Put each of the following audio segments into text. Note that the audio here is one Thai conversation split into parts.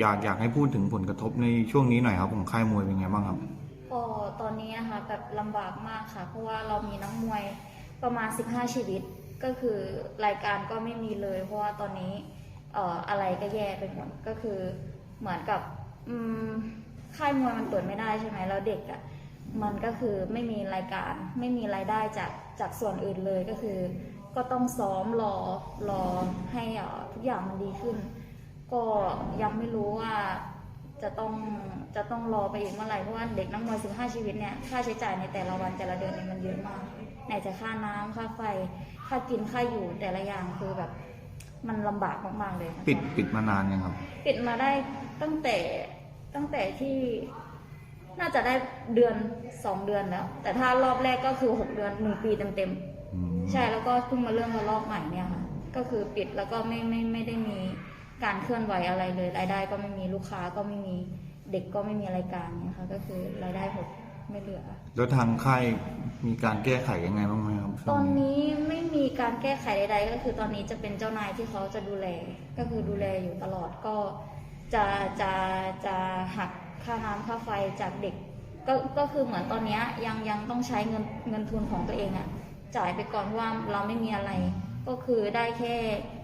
อยากอยากให้พูดถึงผลกระทบในช่วงนี้หน่อยครับของค่ายมวยเป็นไงบ้างครับก็ตอนนี้นะคะแบบลำบากมากค่ะ เพราะว่าเรามีนักมวยประมาณ 15 ชีวิต ก็คือรายการก็ไม่มีเลย เพราะว่าตอนนี้เอ่ออะไรก็แย่ไปหมดก็คือเหมือนกับอืมค่ายมวยมันเปิดไม่ได้ใช่ไหมแล้วเด็กอะ่ะมันก็คือไม่มีรายการไม่มีรายได้จากจากส่วนอื่นเลยก็คือ ก็ต้องซ้อมรอรอให้อ่อทุกอย่างมันดีขึ้น ก็ยังไม่รู้ว่าจะต้องจะต้องรอไปอีกเมื่อไหร่เพราะว่าเด็กนักมวย15 ชีวิตเนี่ยค่าใช้จ่ายในแต่ละวันแต่ละเดือนเนี่ยมันเยอะมากไหนจะค่าน้ำค่าไฟ ค่ากินค่าอยู่แต่ละอย่างคือแบบมันลำบากมากๆเลยค่ะปิดปิดมานานยังครับ ปิดมาได้ตั้งแต่ตั้งแต่ที่น่าจะได้เดือนสองเดือนแล้ว แต่ถ้ารอบแรกก็คือหกเดือนหนึ่งปีเต็มๆอืมใช่แล้วก็เพิ่งมาเริ่มระลอกใหม่เนี่ยค่ะก็คือปิดแล้วก็ไม่ไม่ไม่ได้มี การเคลื่อนไหวอะไรเลยรายได้ก็ไม่มีลูกค้าก็ไม่มีเด็กก็ไม่มีรายการเนี่ยค่ะก็คือรายได้หดไม่เหลือ แล้วทางค่ายมีการแก้ไขยังไงบ้างไหมครับช่ตวองนนี้นี้ไม่มีการแก้ไขใดๆก็คือตอนนี้จะเป็นเจ้านายที่เขาจะดูแล ก็คือดูแลอยู่ตลอดก็จะจะจะหักค่าน้ำค่าไฟจากเด็กก็ก็คือเหมือนตอนเนี้ยยังยังต้องใช้เงินเงินทุนของตัวเองอะจ่ายไปก่อนเพราะว่าเราไม่มีอะไร ก็คือได้แค่เอ่อ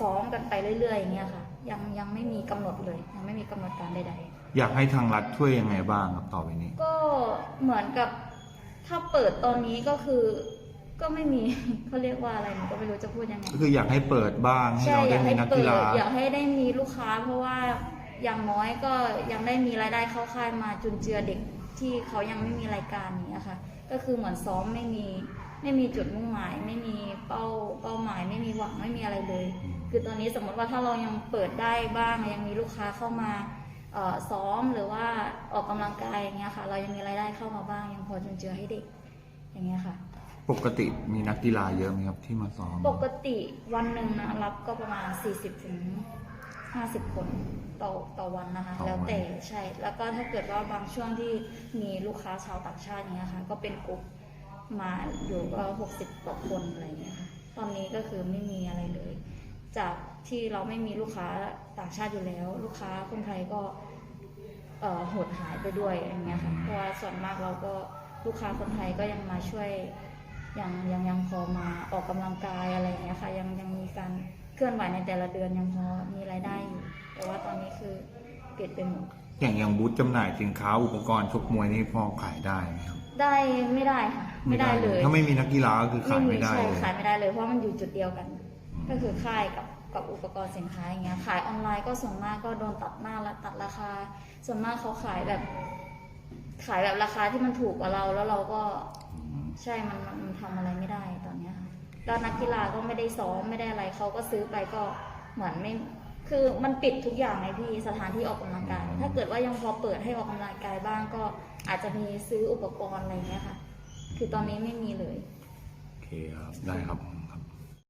ซ้อมกันไปเรื่อยๆอย่างเงี้ยค่ะ ยังยังไม่มีกำหนดเลย ยังไม่มีกำหนดการใดๆ อยากให้ทางรัฐช่วยยังไงบ้างครับต่อไปนี้ ก็เหมือนกับถ้าเปิดตอนนี้ก็คือก็ไม่มีเขาเรียกว่าอะไรหนูก็ไม่รู้จะพูดยังไงก็คืออยากให้เปิดบ้างให้ใช่เราอได้ยากมีให้นักเปิกีดฬาอยากให้ได้มีลูกค้า เพราะว่าอย่างน้อยก็ยังได้มีรายได้เข้าค่ายมาจุนเจือเด็กที่เขายังไม่มีรายการนี้อะค่ะ ก็คือเหมือนซ้อมไม่มี ไม่มีจุดมุ่งหมาย ไม่มีเป้าเป้าหมาย ไม่มีหวังไม่มีอะไรเลย คือตอนนี้สมมติว่าถ้าเรายังเปิดได้บ้างยังมีลูกค้าเข้ามาเอ่อซ้อมหรือว่าออกกำลังกายอย่างเงี้ยค่ะ เรายังมีรายได้เข้ามาบ้างยังพอจุนเจือให้เด็กอย่างเงี้ยค่ะ ปกติมีนักกีฬาเยอะไหมครับที่มาซ้อม ปกติวันหนึ่งนะรับก็ประมาณ 40ถึง50 คนต่อต่อวันนะคะ แล้วแต่ใช่ แล้วก็ถ้าเกิดว่าบางช่วงที่มีลูกค้าชาวต่างชาติเนี้ยค่ะ ก็เป็นกลุ่ม มาอยู่ก็60ต่อคนอะไรเงี้ยค่ะตอนนี้ก็คือไม่มีอะไรเลย จากที่เราไม่มีลูกค้าต่างชาติอยู่แล้ว ลูกค้าคนไทยก็เหดหายไปด้วยอย่างเงี้ยค่ะเพราะว่าส่วนมากเราก็ลูกค้าคนไทยก็ยังมาช่วยยังยังยังพอมาออกกำลังกายอะไรอย่างเงี้ยค่ะยังยังมีการเคลื่อนไหวในแต่ละเดือนยังพอมีรายได้อยู่แต่ว่าตอนนี้คือเปิดไปหมด อย่างอย่างบูธจำหน่ายสินค้าอุปกรณ์ชกมวยนี่พอขายได้ไหมครับได้ไม่ได้ค่ะ ไม่ได้เลยถ้าไม่มีนักกีฬาก็คือขายไม่ได้ใช่เลยขายไม่ได้เลยเพราะมันอยู่จุดเดียวกัน ก็คือค่ายกับกับอุปกรณ์สินค้าอย่างเงี้ยขายออนไลน์ก็ส่วนมากก็โดนตัดหน้าและตัดราคา ส่วนมากเขาขายแบบ ขายแบบราคาที่มันถูกกว่าเราแล้วเราก็ใช่มันมันมันทำอะไรไม่ได้ตอนเนี้ยค่ะแล้วนักกีฬาก็ไม่ได้ซ้อมไม่ได้อะไรเขาก็ซื้อไปก็เหมือนไม่ คือมันปิดทุกอย่างไงพี่สถานที่ออกกำลังกาย ถ้าเกิดว่ายังพอเปิดให้ออกกำลังกายบ้างก็อาจจะมีซื้ออุปกรณ์อะไรเงี้ยค่ะ คือตอนนี้ไม่มีเลย โอเคครับ ได้ครับ